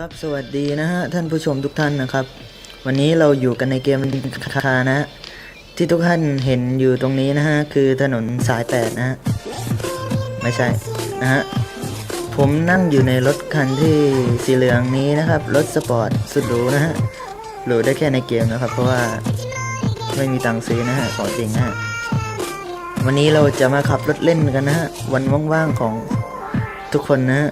ครับสวัสดีนะฮะท่านผู้ชมทุกท่านนะครับ วันนี้เราอยู่กันในเกมคาคานะฮะที่ทุกท่านเห็นอยู่ตรงนี้นะฮะคือถนนสายแปดนะฮะไม่ใช่นะฮะผมนั่งอยู่ในรถคันที่สีเหลืองนี้นะครับรถสปอร์ตสุดหรูนะฮะหรูได้แค่ในเกมนะครับ เพราะว่าไม่มีตังค์ซื้อนะฮะของจริงนะฮะวันนี้เราจะมาขับรถเล่นกันนะฮะวันว่างๆของทุกคนนะฮะ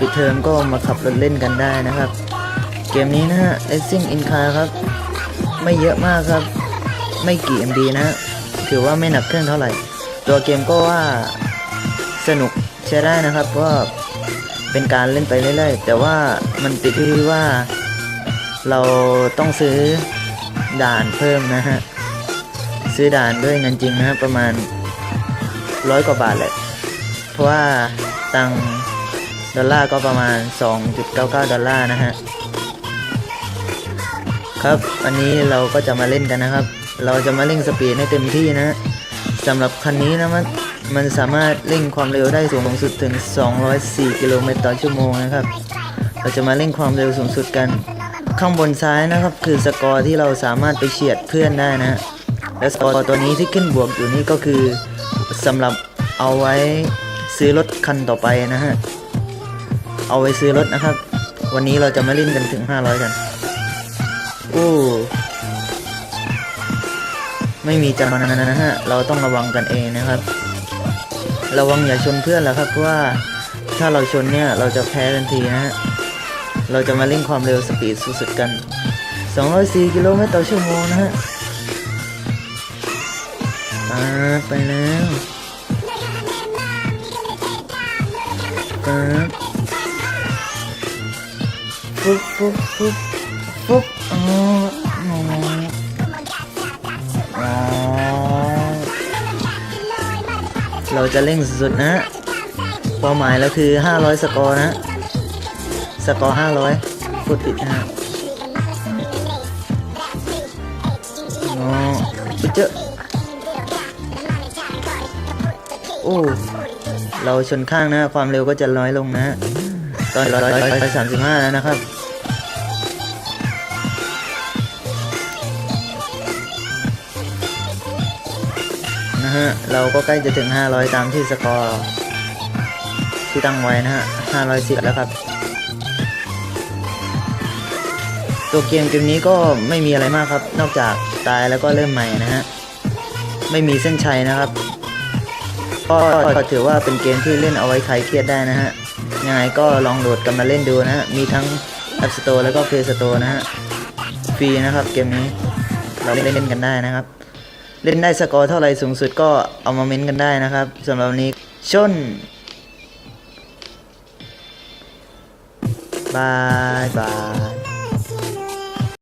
ปิดเทอมก็มาขับรถเล่นกันได้นะครับ เกมนี้นะฮะ Racing in Car ครับ ไม่เยอะมากครับ ไม่กี่ MB นะฮะถือว่าไม่หนักเครื่องเท่าไหร่ ตัวเกมก็ว่าสนุกใช้ได้นะครับเพราะเป็นการเล่นไปเรื่อยๆ แต่ว่ามันติดที่ว่า เราต้องซื้อด่านเพิ่มนะฮะ ซื้อด่านด้วยเงินจริงนะฮะประมาณร้อยกว่าบาทแหละ เพราะว่าตังค์ ดอลลาร์ก็ประมาณ 2.99 ดอลลาร์นะฮะ ครับ อันนี้เราก็จะมาเล่นกันนะครับ เราจะมาเร่งสปีดให้เต็มที่นะสำหรับคันนี้นะมันมันสามารถเร่งความเร็วได้สูงสุดถึง 204 กิโลเมตรต่อชั่วโมงนะครับ เราจะมาเร่งความเร็วสูงสุดกัน ข้างบนซ้ายนะครับ คือสกอร์ที่เราสามารถไปเฉียดเพื่อนได้นะ และสกอร์ตัวนี้ที่ขึ้นบวกอยู่นี่ก็คือสำหรับเอาไว้ซื้อรถคันต่อไปนะฮะ เอาไว้ซื้อรถนะครับ วันนี้เราจะมาเล่นกันถึง 500 กันอู้ไม่มีจำนวนนะฮะ เราต้องระวังกันเองนะครับ ระวังอย่าชนเพื่อนแล้วครับเพราะว่าถ้าเราชนเนี่ยเราจะแพ้ทันทีนะฮะ เราจะมาเร่งความเร็วสปีดสุดๆกัน 204 กิโลเมตรต่อชั่วโมงนะฮะปาไปแล้วปา ปุ๊บปุ๊บปุ๊บปุ๊บอ๋อเราจะเร่งสุดๆนะเป้าหมายเราคือ 500 สกอร์นะสกอร์ 500พูดผิดนะฮะอ๋อเจอโอ้เราชนข้างนะ ความเร็วก็จะน้อยลงนะตอนร้อยสามสิบห้าแล้วนะครับ นะฮะ เราก็ใกล้จะถึง 500 ตามที่สกอร์ ที่ตั้งไว้นะฮะ 510 แล้วครับ ตัวเกมเกมนี้ก็ไม่มีอะไรมากครับ นอกจากตายแล้วก็เริ่มใหม่นะฮะ ไม่มีเส้นชัยนะครับ ก็ถือว่าเป็นเกมที่เล่นเอาไว้คลายเครียดได้นะฮะ ยังไงก็ลองโหลดกันมาเล่นดูนะฮะ มีทั้ง App Store แล้วก็ Play Store นะฮะ ฟรีนะครับเกมนี้ เราเล่นเล่นกันได้นะครับ เล่นได้สกอร์เท่าไหร่สูงสุดก็เอามาเม้นกันได้นะครับสำหรับวันนี้ชนบายบาย